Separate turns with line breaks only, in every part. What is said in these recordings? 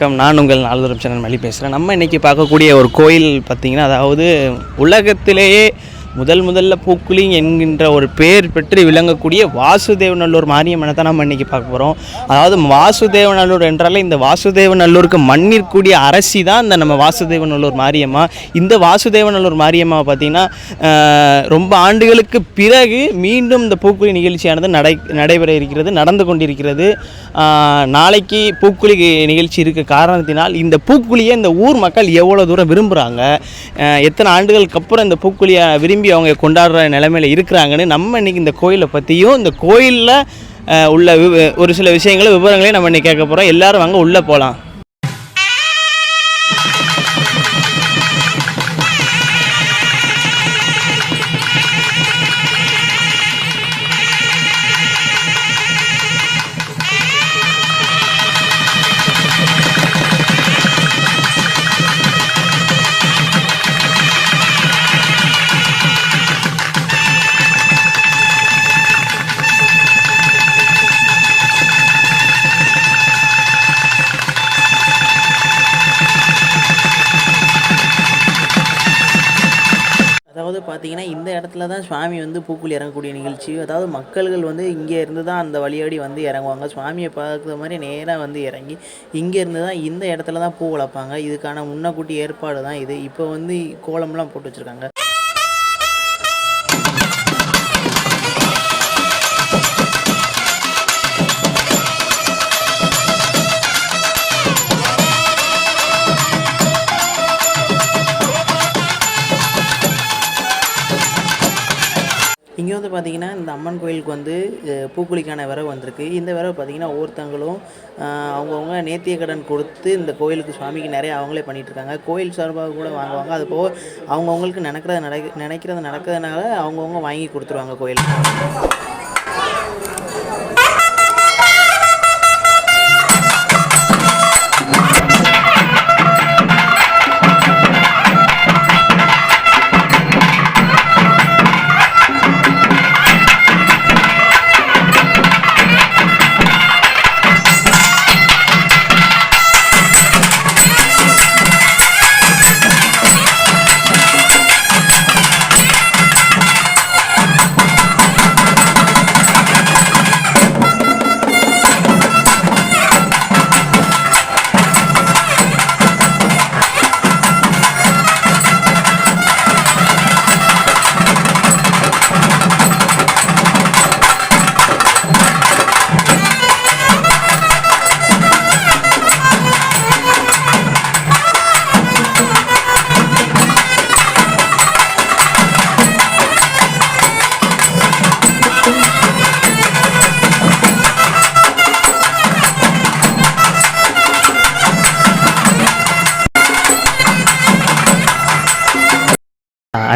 வணக்கம். நான் உங்கள் நாலுதரம் சேனல் மலி பேசுகிறேன் நம்ம இன்றைக்கி பார்க்கக்கூடிய ஒரு கோயில் பார்த்திங்கன்னா அதாவது உலகத்திலேயே முதல் முதல்ல பூக்குழி என்கின்ற ஒரு பேர் பெற்று விளங்கக்கூடிய வாசுதேவநல்லூர் மாரியம்மனை தான் நம்ம இன்றைக்கி பார்க்க போகிறோம் அதாவது வாசுதேவநல்லூர் என்றாலே இந்த வாசுதேவநல்லூருக்கு மண்ணிற்கூடிய அரசி தான் இந்த நம்ம வாசுதேவநல்லூர் மாரியம்மா. இந்த வாசுதேவநல்லூர் மாரியம்மா பார்த்திங்கன்னா ரொம்ப ஆண்டுகளுக்கு பிறகு மீண்டும் இந்த பூக்குழி நிகழ்ச்சியானது நடை நடைபெற இருக்கிறது நடந்து கொண்டிருக்கிறது. நாளைக்கு பூக்குழி நிகழ்ச்சி இருக்க காரணத்தினால் இந்த பூக்குழியை இந்த ஊர் மக்கள் எவ்வளோ தூரம் விரும்புகிறாங்க எத்தனை ஆண்டுகளுக்கு அப்புறம் இந்த பூக்குழியை விரும்பி அவங்க கொண்டாடுற நிலமையில இருக்கிறாங்கன்னு நம்ம இன்றைக்கி இந்த கோயிலை பற்றியும் இந்த கோயிலில் உள்ள ஒரு சில விஷயங்களை விவரங்களையும் நம்ம இன்னைக்கு கேட்க போகிறோம் எல்லாரும் வாங்க உள்ளே போகலாம் அதாவது பார்த்தீங்கன்னா இந்த இடத்துல தான் சுவாமி வந்து பூக்குழி இறங்கக்கூடிய நிகழ்ச்சி. அதாவது மக்கள்கள் வந்து இங்கே இருந்து தான் அந்த வழியாடி வந்து இறங்குவாங்க. சுவாமியை பார்க்குற மாதிரி நேராக வந்து இறங்கி இங்கே இருந்து தான் இந்த இடத்துல தான் பூ வளர்ப்பாங்க. இதுக்கான முன்னக்கூட்டி ஏற்பாடு தான் இது. இப்போ வந்து கோலம்லாம் போட்டு வச்சுருக்காங்க. பார்த்திங்கன்னா இந்த அம்மன் கோயிலுக்கு வந்து பூக்குளிக்கான பூக்குழிக்கான விரவு வந்திருக்கு. இந்த விரவு பார்த்தீங்கன்னா ஒவ்வொருத்தங்களும் அவங்கவுங்க நேத்திய நேர்த்திய கடன் கொடுத்து இந்த கோயிலுக்கு சுவாமிக்கு நிறைய அவங்களே பண்ணிகிட்ருக்காங்க கோயில் சார்பாக கூட வாங்குவாங்க. அது போக அவங்கவுங்களுக்கு நினைக்கிறத நடக்க நினைக்கிறது நடக்கிறதுனால அவங்கவுங்க வாங்கி கொடுத்துருவாங்க கோயிலுக்கு.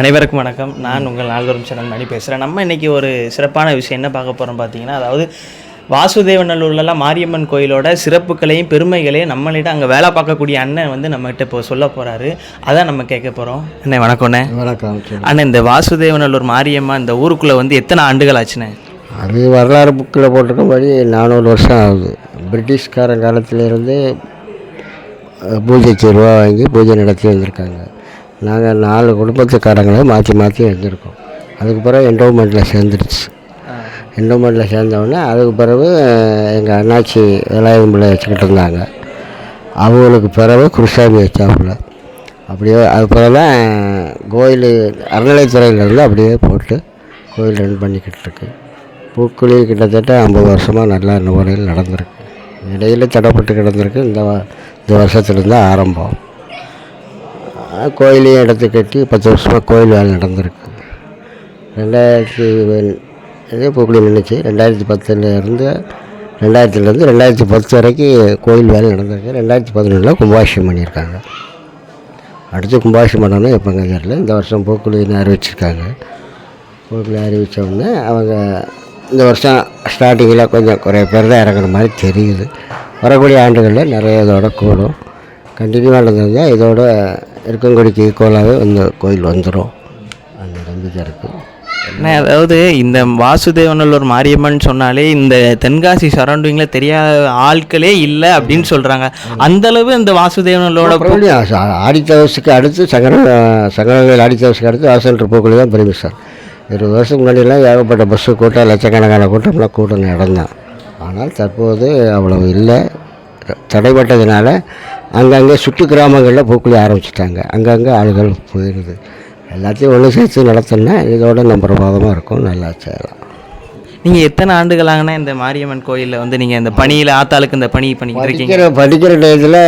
அனைவருக்கும் வணக்கம். நான் உங்கள் நால்வரும் சேனல் மணி பேசுகிறேன் நம்ம இன்னைக்கு ஒரு சிறப்பான விஷயம் என்ன பார்க்க போகிறோம் பார்த்தீங்கன்னா அதாவது வாசுதேவநல்லூர்லலாம் மாரியம்மன் கோயிலோட சிறப்புகளையும் பெருமைகளையும் நம்மளிடம் அங்கே வேலை பார்க்கக்கூடிய அண்ணன் வந்து நம்மகிட்ட இப்போ சொல்ல போகிறாரு அதான் நம்ம கேட்க போகிறோம் அண்ணே வணக்கம்ண்ணே
வணக்கம். சொல்லு.
அண்ணே இந்த வாசுதேவநல்லூர் மாரியம்மா இந்த ஊருக்குள்ளே வந்து எத்தனை ஆண்டுகள் ஆச்சுண்ணே?
அது வரலாறு புக்கில் போட்டிருக்கபடி நானூறு வருஷம் ஆகுது. பிரிட்டிஷ்காரன் காலத்திலேருந்து பூஜைக்கு ரூபா வாங்கி பூஜை நடத்தி வந்திருக்காங்க. நாங்கள் நாலு குடும்பத்துக்காரங்களை மாற்றி மாற்றி வந்திருக்கோம் அதுக்கு பிறகு என்டோமெண்ட்டில் சேர்ந்துருச்சு. என்டோமெண்ட்டில் சேர்ந்தவுடனே அதுக்கு பிறகு எங்கள் அண்ணாச்சி வேலாயுதம் பிள்ளை வச்சுக்கிட்டு இருந்தாங்க. அவங்களுக்கு பிறகு குருசாமி வச்சாப்புல. அப்படியே அது பிறகு தான் கோயில் அறநிலைத்துறையிலேருந்து அப்படியே போட்டு கோயில் ரன் பண்ணிக்கிட்டு இருக்கு. பூக்குழி கிட்டத்தட்ட ஐம்பது வருஷமாக நல்லா இந்த முறையில் நடந்திருக்கு. இடையில தடைப்பட்டு கிடந்திருக்கு. இந்த வ- இந்த வருஷத்துலேருந்து ஆரம்பம். கோயிலையும் எடுத்து கட்டி பத்து வருஷமாக கோயில் வேலை நடந்திருக்கு. ரெண்டாயிரத்தி இதே பூக்குழி நின்றுச்சு ரெண்டாயிரத்தி பத்துலேருந்து ரெண்டாயிரத்துலேருந்து ரெண்டாயிரத்தி பத்து வரைக்கும் கோயில் வேலை நடந்திருக்கு. ரெண்டாயிரத்தி பதினொன்றில் கும்பாபிஷேகம் பண்ணியிருக்காங்க. அடுத்து கும்பாபிஷேகம் பண்ணணும் எப்போங்க தெரியல இந்த வருஷம் பூக்குழின்னு அறிவிச்சிருக்காங்க. பூக்குழி அறிவித்த உடனே அவங்க இந்த வருஷம் ஸ்டார்டிங்கில் கொஞ்சம் குறைய பேர் தான் இறங்குற மாதிரி தெரியுது. வரக்கூடிய ஆண்டுகளில் நிறைய இதோட கூடும். கண்டினியூவாக நடந்ததுன்னா இதோட இருக்கங்குடிக்கு ஈக்குவலாகவே இந்த கோயில் வந்துடும் அந்த நம்பிக்கை இருக்குது
அண்ணா, அதாவது இந்த வாசுதேவநல்லூர் மாரியம்மன் சொன்னாலே இந்த தென்காசி சரௌண்டிங்கில் தெரியாத ஆட்களே இல்லை அப்படின்னு சொல்கிறாங்க அந்தளவு இந்த வாசுதேவனல்லோட
ஆடித்தவசுக்கு அடுத்து சங்கர சங்கரங்கள் ஆடித்தவசுக்கு அடுத்து வாசல் போக்குள்ளே தான் பெருமை சார். இருபது வருஷத்துக்கு முன்னாடிலாம் ஏகப்பட்ட பஸ்ஸு கூட்டம் லட்சக்கணக்கான கூட்டம்லாம் கூட்டம் நடந்தான். ஆனால் தற்போது அவ்வளவு இல்லை. தடைப்பட்டதுனால அங்கங்கே சுற்று கிராமங்களில் பூக்குழி ஆரம்பிச்சிட்டாங்க. அங்கங்கே ஆளுகள் போயிடுது எல்லாத்தையும் ஒன்று சேர்த்து நடத்தினா இதோட நம்ம பிரமாதமாக இருக்கும். நல்லா செய்யலாம்.
நீங்கள் எத்தனை ஆண்டுகளாகனா இந்த மாரியம்மன் கோயிலில் வந்து நீங்கள் இந்த பணியில் ஆத்தாளுக்கு இந்த பணி பண்ணிக்கிட்டு இருக்கீங்க?
படிக்கிற டயத்தில்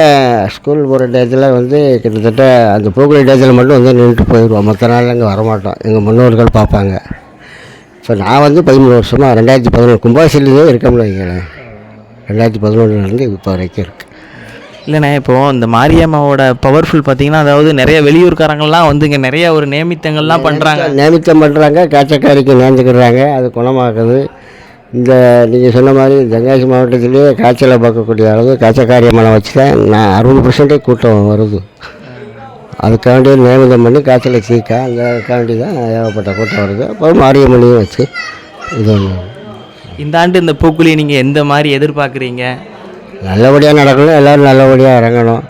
ஸ்கூல் போகிற டயத்தில் வந்து கிட்டத்தட்ட அந்த பூக்குழி டயத்தில் மட்டும் வந்து நின்றுட்டு போயிடுவோம் மற்ற நாள் அங்கே வரமாட்டோம். எங்கள் முன்னோர்கள் பார்ப்பாங்க. இப்போ நான் வந்து பதிமூணு வருஷமாக ரெண்டாயிரத்தி பதினொன்று கும்பாசிலேயே இருக்கோம்னு வைங்களேன். ரெண்டாயிரத்தி பதினொன்றுலேருந்து இப்போ வரைக்கும் இருக்குது
இல்லைண்ணே இப்போ இந்த மாரியம்மாவோட பவர்ஃபுல் பார்த்தீங்கன்னா அதாவது நிறைய வெளியூர்காரங்கள்லாம் வந்து இங்கே நிறைய ஒரு நியமித்தங்கள்லாம் பண்ணுறாங்க
நியமித்தம் பண்ணுறாங்க காய்ச்சக்காரிக்கு நேர்ந்துக்கிறாங்க அது குணமாக்குது. இந்த நீங்கள் சொன்ன மாதிரி தென்காசி மாவட்டத்திலேயே காய்ச்சலை பார்க்கக்கூடிய அளவு காய்ச்சக்காரி அம்மனை வச்சு தான் நான் அறுபது பர்சன்டே கூட்டம் வருது. அதுக்காண்டி நியமிதம் பண்ணி காய்ச்சலை தீர்க்க அதுக்காண்டி தான் ஏகப்பட்ட கூட்டம் வருது. அப்போ மாரியம்மனையும் வச்சு இது ஒன்று
இந்த ஆண்டு இந்த பூக்குழியை நீங்கள் எந்த மாதிரி எதிர்பார்க்குறீங்க?
நல்லபடியாக நடக்கணும். எல்லோரும் நல்லபடியாக இறங்கணும்.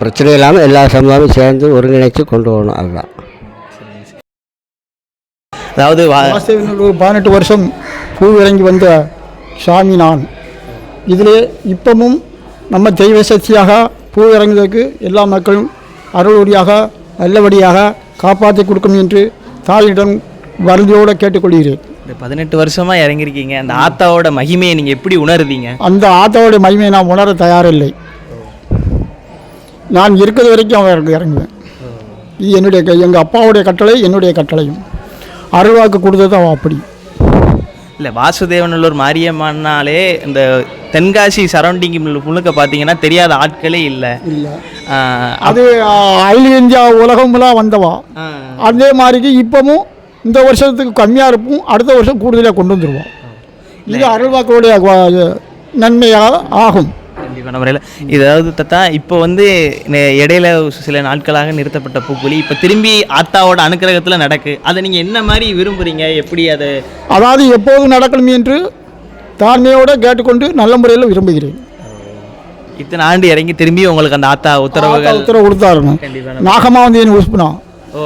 பிரச்சனை இல்லாமல் எல்லா சமுதாயமும் சேர்ந்து ஒருங்கிணைச்சு கொண்டு போகணும் அதுதான்.
அதாவது
ஒரு பதினெட்டு வருஷம் பூ இறங்கி வந்த சாமி நான். இதிலே இப்பவும் நம்ம தெய்வ சக்தியாக பூ இறங்குவதற்கு எல்லா மக்களும் அருளுடையாக நல்லபடியாக காப்பாற்றி கொடுக்கும் என்று தாயிடம் வருந்தியோடு கேட்டுக்கொள்கிறேன்.
இந்த பதினெட்டு வருஷமாக இறங்கியிருக்கீங்க. அந்த ஆத்தாவோட மகிமையை நீங்கள் எப்படி உணருதீங்க
அந்த ஆத்தாவுடைய மகிமையை நான் உணர தயாரில்லை. நான் இருக்கிறது வரைக்கும் அவருக்கு இறங்குவேன். இது என்னுடைய எங்கள் அப்பாவுடைய கட்டளை என்னுடைய கட்டளையும். அருள்வாக்கு கொடுத்தது அவன் அப்படி.
இல்லை வாசுதேவநல்லூர் மாரியம்மன்னாலே இந்த தென்காசி சரௌண்டிங் முழுக்க பார்த்தீங்கன்னா தெரியாத ஆட்களே இல்லை.
அது அகில இந்தியா உலகமெல்லாம் வந்தவா? அதே மாதிரிக்கு இப்பவும் இந்த வருஷத்துக்கு கம்மியாக இருப்போம் அடுத்த வருஷம் கூடுதலாக கொண்டு வந்துடுவோம் இது அருள்வாக்களுடைய நன்மையாக ஆகும்.
கண்டிப்பான முறையில் இதாவது தத்தா இப்போ வந்து இடையில சில நாட்களாக நிறுத்தப்பட்ட பூக்குழி இப்போ திரும்பி ஆத்தாவோட அனுக்கிரகத்தில் நடக்கு. அதை நீங்கள் என்ன மாதிரி விரும்புகிறீங்க எப்படி அதை
அதாவது எப்போதும் நடக்கணும் என்று தாழ்மையோடு கேட்டுக்கொண்டு நல்ல முறையில் விரும்புகிறேன்.
இத்தனை ஆண்டு இறங்கி திரும்பி உங்களுக்கு அந்த ஆத்தா உத்தரவுகள்
உத்தரவு கொடுத்தாருங்க நாகமாக வந்து என்னை உசுப்பினா
ஓ.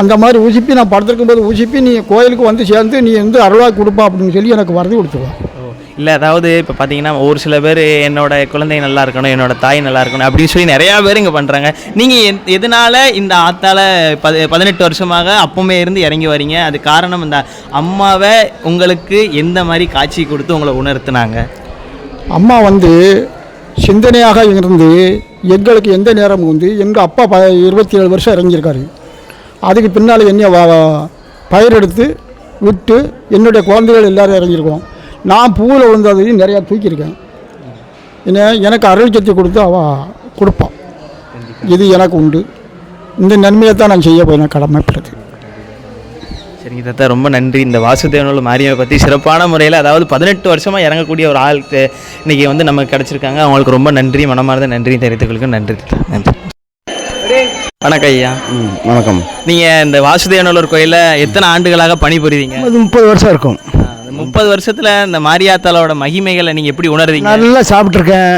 அந்த மாதிரி உசுப்பி நான் படுத்திருக்கும் போது உசுப்பி நீ கோயிலுக்கு வந்து சேர்ந்து நீ வந்து அருள்வாக்கு கொடுப்பா அப்படின்னு சொல்லி எனக்கு வரது கொடுத்துருவான்
ஓ இல்லை அதாவது இப்போ பார்த்தீங்கன்னா ஒரு சில பேர் என்னோட குழந்தை நல்லா இருக்கணும் என்னோட தாய் நல்லா இருக்கணும் அப்படின்னு சொல்லி நிறையா பேர் இங்கே பண்ணுறாங்க நீங்கள் எதனால இந்த ஆத்தால பத பதினெட்டு வருஷமாக அப்பவுமே இருந்து இறங்கி வரீங்க? அது காரணம் இந்த அம்மாவை உங்களுக்கு எந்த மாதிரி காட்சி கொடுத்து உங்களை உணர்த்துனாங்க?
அம்மா வந்து சிந்தனையாக இருந்து எங்களுக்கு எந்த நேரமும் வந்து எங்கள் அப்பா ப இருபத்தி ஏழு வருஷம் இறங்கியிருக்காரு. அதுக்கு பின்னால் என்னை வ வ- பயிரெடுத்து விட்டு என்னுடைய குழந்தைகள் எல்லோரும் இறங்கியிருக்கோம். நான் பூவில் விழுந்ததையும் நிறையா தூக்கியிருக்கேன். என்ன எனக்கு அருள் சக்தி கொடுத்து அவள் கொடுப்பான் இது எனக்கு உண்டு. இந்த நன்மையை தான் நான் செய்ய போய் கடமைப்படுது
சரிங்க தாத்தா ரொம்ப நன்றி. இந்த வாசுதேவனோட மாரியை பற்றி சிறப்பான முறையில் அதாவது பதினெட்டு வருஷமாக இறங்கக்கூடிய ஒரு ஆள் இன்றைக்கி இன்னைக்கு வந்து நமக்கு கிடச்சிருக்காங்க. அவங்களுக்கு ரொம்ப நன்றி மனமார்ந்த நன்றி தெரிவித்துக்களுக்கும் நன்றி நன்றி. வணக்கம் ஐயா.
வணக்கம்.
நீங்கள் இந்த வாசுதேவனூர் கோயிலில் எத்தனை ஆண்டுகளாக பணிபுரிவீங்க?
அது முப்பது வருஷம் இருக்கும்.
முப்பது வருஷத்தில் இந்த மாரியாத்தாளோட மகிமைகளை நீங்கள் எப்படி உணர்றீங்க
நல்லா சாப்பிட்ருக்கேன்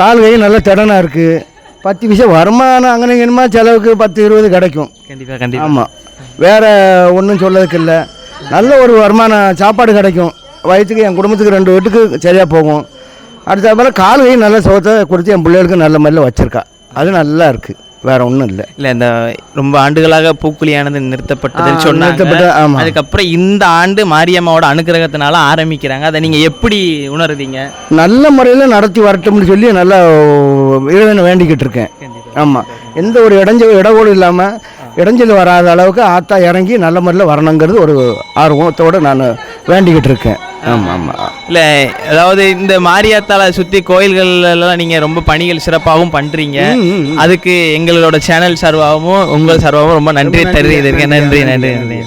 கால் கை நல்லா திடனாக இருக்குது பத்து பைசா வருமானம் அங்கே என்னமா செலவுக்கு பத்து இருபது கிடைக்கும்.
கண்டிப்பாக கண்டிப்பாக
ஆமாம் வேறு ஒன்றும் சொல்லதுக்கு இல்லை. நல்ல ஒரு வருமானம் சாப்பாடு கிடைக்கும். வயிற்றுக்கு என் குடும்பத்துக்கு ரெண்டு வீட்டுக்கு சரியாக போகும். அடுத்த போல் கால் கை நல்ல சுகத்தை கொடுத்து என் பிள்ளைகளுக்கு நல்ல மாதிரில வச்சுருக்கா. அது நல்லா இருக்குது வேறு ஒன்றும் இல்லை.
இல்லை இந்த ரொம்ப ஆண்டுகளாக பூக்குழியானது நிறுத்தப்பட்டதுன்னு
ஆ,
சொன்னாங்க.
நிறுத்தப்பட்ட- ஆமா.
அதுக்கப்புறம் இந்த ஆண்டு மாரியம்மாவோட அனுக்கிரகத்தினால ஆரம்பிக்கிறாங்க. அதை நீங்கள் எப்படி உணருதீங்க
நல்ல முறையில் நடத்தி வரட்டும்னு சொல்லி நல்லா இறைவனை வேண்டிக்கிட்டு இருக்கேன். ஆமாம் எந்த ஒரு இடைஞ்ச இடவோடு இல்லாமல் இடைஞ்சல் வராத அளவுக்கு ஆத்தா இறங்கி நல்ல முறையில் வரணுங்கிறது ஒரு ஆர்வத்தோடு நான் வேண்டிக்கிட்டு இருக்கேன். ஆமாம் ஆமாம்
இல்லை அதாவது இந்த மாரியாத்தால சுற்றி கோயில்கள்லாம் நீங்கள் ரொம்ப பணிகள் சிறப்பாகவும் பண்ணுறீங்க அதுக்கு எங்களோட சேனல் சார்பாகவும் உங்கள் சார்பாகவும் ரொம்ப நன்றி தெரிவித்திருக்கேன் நன்றி நன்றி. நன்றி.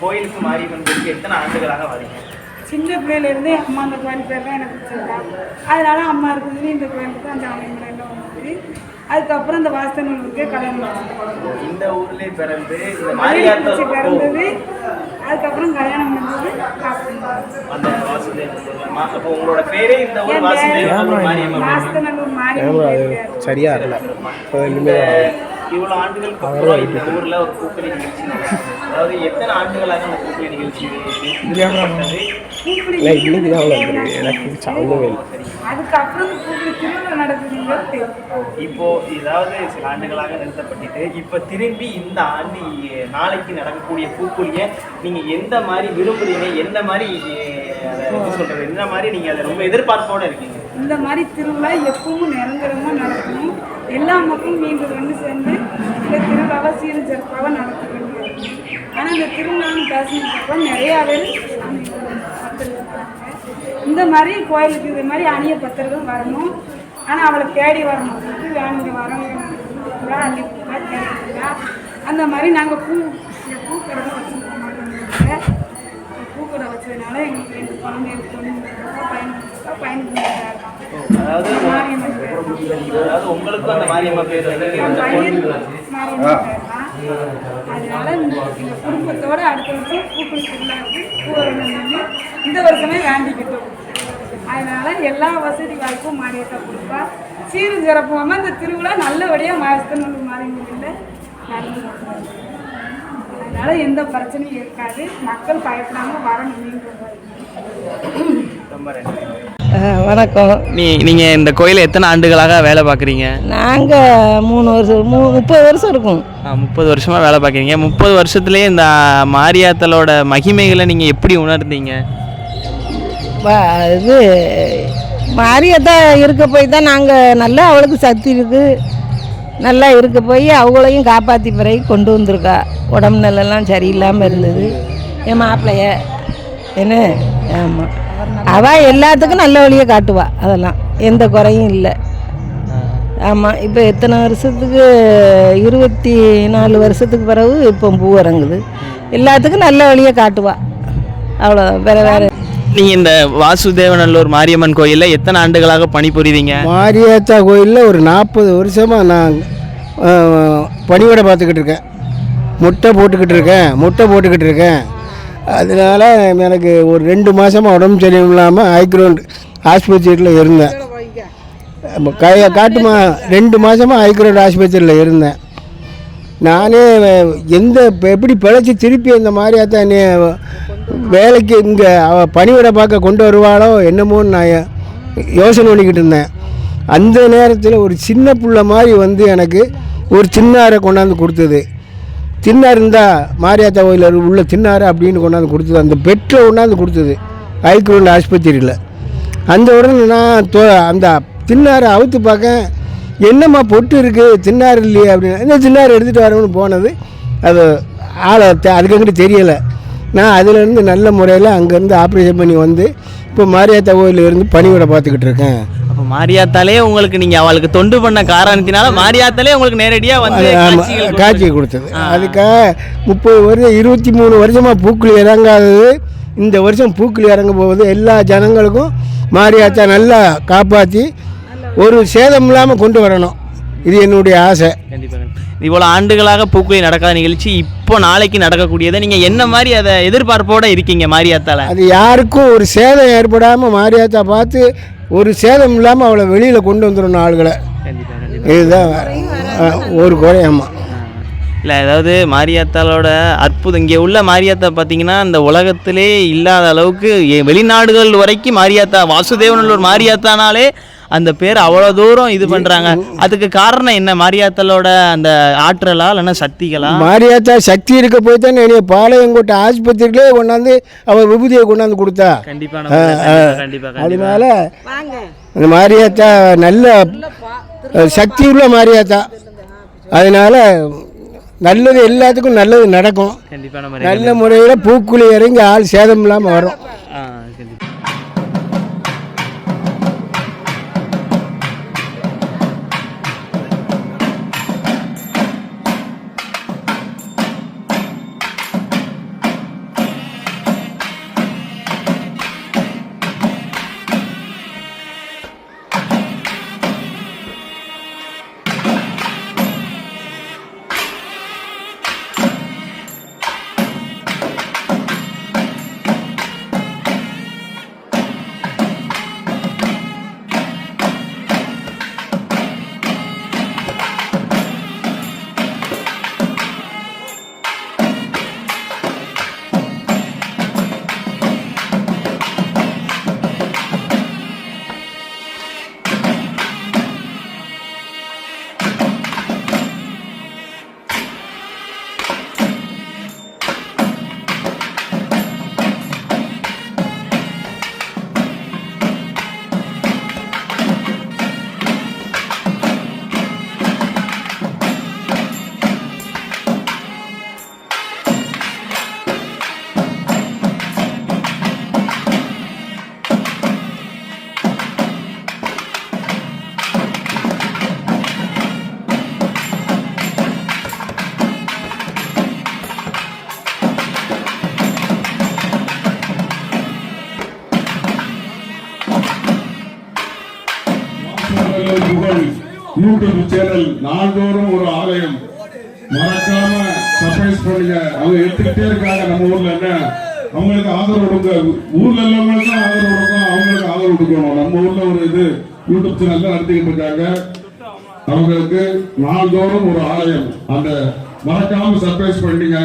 கோயிலுக்கு மாரியம்மன் கோயிலுக்கு எத்தனை ஆண்டுகளாக வரீங்க
சின்ன பிள்ளையிலேருந்தே அம்மா அந்த கோயில் பேர் தான் எனக்கு பிடிச்சிருக்கா அதனால அம்மா இருக்குது இந்த கோயிலுக்கு தான் ஜாமி மலையில் வந்துச்சு அதுக்கப்புறம் இந்த வாஸ்தனூருக்கு கல்யாணம்.
இந்த ஊர்லேயே பிறந்து இந்த மாரியாத்தா
பிறந்தது. அதுக்கப்புறம் கல்யாணம் பண்ணது
அந்த அப்போ உங்களோட பேரே இந்த ஊர் வாசுதேவநல்லூர் மாரியம்மன்.
வாஸ்தனூர் மாரியம்மன்
சரியா இருக்கல
இந்த இவ்வளவு ஆண்டுகளுக்கு அப்புறம் இந்த ஊர்ல ஒரு பூக்கொடி நிகழ்ச்சி. அதாவது எத்தனை ஆண்டுகளாக அந்த பூக்கொடி நிகழ்ச்சி ஏற்பட்டது?
இன்னைக்கு தான் எனக்கு அதுக்கப்புறம்
இப்போ இதாவது சில ஆண்டுகளாக நிறுத்தப்பட்டுட்டு இப்ப திரும்பி இந்த ஆண்டு நாளைக்கு நடக்கக்கூடிய பூக்குழிய நீங்க எந்த மாதிரி விரும்புறீங்க? எந்த மாதிரி சொல்றது? எந்த மாதிரி நீங்க அதை ரொம்ப எதிர்பார்ப்போட இருக்கீங்க?
இந்த மாதிரி திருவிழா எப்பவும் நிரந்தரமாக நடக்கணும். எல்லா மக்களும் மீண்டும் ஒன்று சேர்ந்து இந்த திருவிழாவை சீரும் சிறப்பாக நடத்த ஆனால் இந்த திருவிழான்னு பேசினதுக்கப்புறம் நிறையா பேர் இந்த மாதிரி கோயிலுக்கு இது மாதிரி அணிய பக்தர்கள் வரணும். ஆனால் அவளை தேடி வரணும். வேணுங்க வரவங்க அள்ளி கொடுத்தா அந்த மாதிரி நாங்கள் பூ பூக்கடை தான் வச்சுருக்கோம். மாட்டோம் பூக்கடை வச்சதுனால எங்களுக்கு ரெண்டு குழந்தைங்க தொழில் பயன்படுத்தா பயன்படுத்தா
அதாவது அதாவது உங்களுக்கும் அந்த மாரியம்மா பேர்
அதனால இந்த எங்க குடும்பத்தோட அடுத்த வருஷம் பூக்கள் திருவிழாவுக்கு பூவரணும் பண்ணி இந்த வருஷமே வேண்டிக்கிட்டோம். அதனால எல்லா வசதி வாய்ப்பும் மாரியத்தா கொடுப்பா. சீரும் சிறப்புமா இந்த திருவிழா நல்லபடியாக மாசத்தனூர் மாரியம்மன் நடந்து அதனால எந்த பிரச்சனையும் இருக்காது. மக்கள் பயப்படாம வரணும்.
ரொம்ப நன்றி.
வணக்கம்.
நீ நீங்க இந்த கோயில எத்தனை ஆண்டுகளாக வேலை பார்க்குறீங்க?
நாங்கள் மூணு வருஷம் மூ முப்பது வருஷம் இருக்கும்.
முப்பது வருஷமா வேலை பார்க்குறீங்க. முப்பது வருஷத்துலேயே இந்த மாரியாத்தலோட மகிமைகளை நீங்க எப்படி உணர்ந்தீங்க?
இது மாரியத்தா இருக்க போய் தான் நாங்கள் நல்லா அவளுக்கு சக்தி இருக்குது. நல்லா இருக்க போய் அவங்களையும் காப்பாற்றி பிறகு கொண்டு வந்திருக்கா. உடம்பு நிலெல்லாம் சரியில்லாமல் இருந்தது. என் மாப்பிள்ளைய. என்ன? ஆமாம் அவள் எல்லாத்துக்கும் நல்ல வழியை காட்டுவா அதெல்லாம். எந்த குறையும் இல்லை. ஆமாம் இப்போ எத்தனை வருஷத்துக்கு இருபத்தி நாலு வருஷத்துக்கு பிறகு இப்போ பூ இறங்குது. எல்லாத்துக்கும் நல்ல வழியை காட்டுவா. அவ்வளோ வேறு வேறு.
நீங்க இந்த வாசுதேவநல்லூர் மாரியம்மன் கோயில்ல எத்தனை ஆண்டுகளாக பணிபுரிவீங்க?
மாரியாத்தா கோயிலில் ஒரு நாற்பது வருஷமாக நான் அஹ், பணிவிடை பார்த்துக்கிட்டு இருக்கேன். முட்டை போட்டுக்கிட்டு இருக்கேன் முட்டை போட்டுக்கிட்டு இருக்கேன். அதனால எனக்கு ஒரு ரெண்டு மாதமாக உடம்பு சரியில்லாமல் ஹைக்ரௌண்ட் ஆஸ்பத்திரியில் இருந்தேன். அப்ப காட்டுமா ரெண்டு மாதமாக ஹைக்ரௌண்ட் ஆஸ்பத்திரியில் இருந்தேன். நானே எந்த எப்படி பிழைச்சி திருப்பி இந்த மாதிரியாத்தான் என்னை வேலைக்கு இங்கே அவள் பணிவிட பார்க்க கொண்டு வருவாளோ என்னமோன்னு நான் யோசனை பண்ணிக்கிட்டு இருந்தேன். அந்த நேரத்தில் ஒரு சின்ன புள்ள மாதிரி வந்து எனக்கு ஒரு சின்னாரை கொண்டாந்து கொடுத்தது. தின்னார் இருந்தால் மாரியாத்தா கோயிலில் உள்ள தின்னார் அப்படின்னு கொண்டாந்து கொடுத்தது. அந்த பெட்டில் கொண்டாந்து கொடுத்தது. ஐக்ரூண்ட் ஆஸ்பத்திரியில். அந்த உடனே நான் தோ அந்த தின்னாரை அவுத்து பார்க்க என்னம்மா பொட்டு இருக்குது தின்னார் இல்லையே அப்படின்னு. இந்த தின்னார் எடுத்துகிட்டு வரணும்னு போனது. அது ஆளை அதுக்கு அதுக்கங்கிட்டு தெரியலை. நான் அதுலேருந்து நல்ல முறையில் அங்கேருந்து ஆப்ரேஷன் பண்ணி வந்து இப்போ மாரியாத்தா கோயிலில் இருந்து பணிவிடை பார்த்துக்கிட்டு இருக்கேன்.
அப்ப மாரியாத்தாலே உங்களுக்கு நீங்க அவளுக்கு தொண்டு பண்ண காரணத்தினால மாரியாத்தாலே உங்களுக்கு நேரடியா வந்து
ஆமாம் காட்சியை கொடுத்தது. அதுக்காக முப்பது வருஷம் இருபத்தி மூணு வருஷமாக பூக்கள் இறங்காதது. இந்த வருஷம் பூக்கள் இறங்க போகுது எல்லா ஜனங்களுக்கும் மாரியாத்தா நல்லா காப்பாற்றி ஒரு சேதம் இல்லாமல் கொண்டு வரணும். இது என்னுடைய ஆசை.
கண்டிப்பாக இவ்வளோ ஆண்டுகளாக பூக்குழி நடக்காத நிகழ்ச்சி இப்போ நாளைக்கு நடக்கக்கூடியதை நீங்கள் என்ன மாதிரி அதை எதிர்பார்ப்போட இருக்கீங்க மாரியாத்தால?
அது யாருக்கும் ஒரு சேதம் ஏற்படாமல் மாரியாத்தா பார்த்து ஒரு சேதம் இல்லாமல் அவளை வெளியில் கொண்டு வந்துடணும் ஆளுகளை. இதுதான் ஒரு குறையம்மா
இல்லை அதாவது மாரியாத்தாலோட அற்புதம். இங்கே உள்ள மாரியாத்தா பார்த்தீங்கன்னா இந்த உலகத்திலே இல்லாத அளவுக்கு வெளிநாடுகள் வரைக்கும் மாரியாத்தா வாசுதேவனல்லூர் மாரியாத்தானாலே அந்த பேர் அவ்வளோ தூரம் இது பண்ணுறாங்க அதுக்கு காரணம் என்ன? மாரியாத்தாலோட அந்த ஆற்றலா இல்லைன்னா சக்திகளா?
மாரியாத்தா சக்தி இருக்க போய் தானே என்னைய பாளையங்கோட்டை ஆஸ்பத்திரியிலே கொண்டாந்து அவள் விபூதியை கொண்டாந்து கொடுத்தா.
கண்டிப்பாக
அதனால அந்த மாரியாத்தா நல்ல சக்தி உள்ள மாரியாத்தா. அதனால நல்லது எல்லாத்துக்கும் நல்லது நடக்கும். நல்ல முறையில் பூக்குழி இறங்கி ஆள் சேதம் இல்லாமல் வரும்
யூடியூப் சேனல் நாள்தோறும் ஒரு ஆலயம். மறக்காம சர்ப்ரைஸ் பண்ணுங்க. அவங்க எடுத்துக்கிட்டே இருக்காங்க. நம்ம ஊர்ல என்ன? அவங்களுக்கு ஆதரவு கொடுங்க. ஊர்ல உள்ளவங்களுக்கு ஆதரவு கொடுக்கும் அவங்களுக்கு ஆதரவு கொடுக்கணும். நம்ம ஊர்ல ஒரு இது யூடியூப் சேனல் நடத்திக்கிட்டு இருக்காங்க. அவங்களுக்கு நாள்தோறும் ஒரு ஆலயம். அந்த மறக்காம சர்ப்ரைஸ் பண்ணீங்க.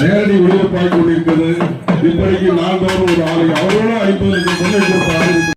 நேரடி ஒளிபரப்பாகி கொண்டிருக்கிறது இப்படிக்கு நாள்தோறும் ஒரு ஆலயம். அவரோட ஐம்பது லட்சம் கொடுத்த